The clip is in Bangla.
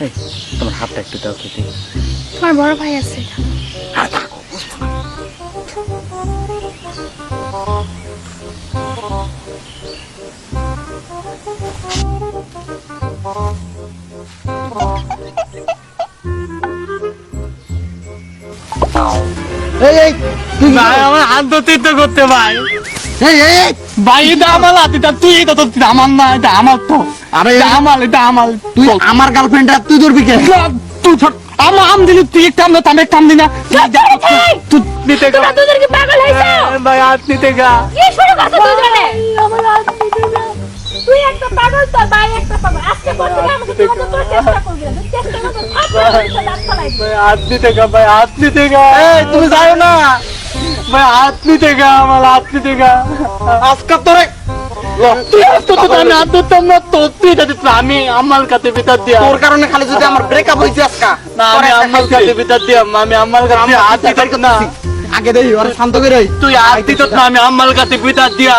এই, তোমার হাতটা একটু দাও তো দেখি। তোমার বড় ভাই আছে এই এই ভাই আমার হাত তো করতে ভাই। এই এই ভাই এটা আমার হাত এটা তুই এটা তো আমার না এটা আমার তো। আরে আমার এটা আমার তুই আমার গার্লফ্রেন্ড তুই ধরবি কে? তুই ছোট আমার আম দিলি তুই একটা আম দাও আমি একটা আম দিই তুই নিতে গা। তোমরা দুজন কি পাগল হয়েছো? ভাই হাত নিতে গা। কি শুরু করছ দুজনে? তুই একটা পাগল তোর ভাই একটা পাগল। আজকে পর থেকে আমাকে যোগাযোগ চেষ্টা করবি না। তুই চেষ্টা করব ভাই হাত নিতে গা ভাই হাত নিতে গা। এই তুমি যাও না। ভাই হাত নিতে গা আমার হাত নিতে গা। আজকে তোরে তুই তো তো আমি আমার কাছে ভিতর দিয়া তোর কারণে খালি যদি আমার ব্রেকআপ আজকে। না আমি আমার কাছে ভিতর দিয়া আমি আমার কাছে হাত দিতে না। আগে দেই ওরা শান্ত করে তুই হাত দিত না আমি আমার কাছে ভিতর দিয়া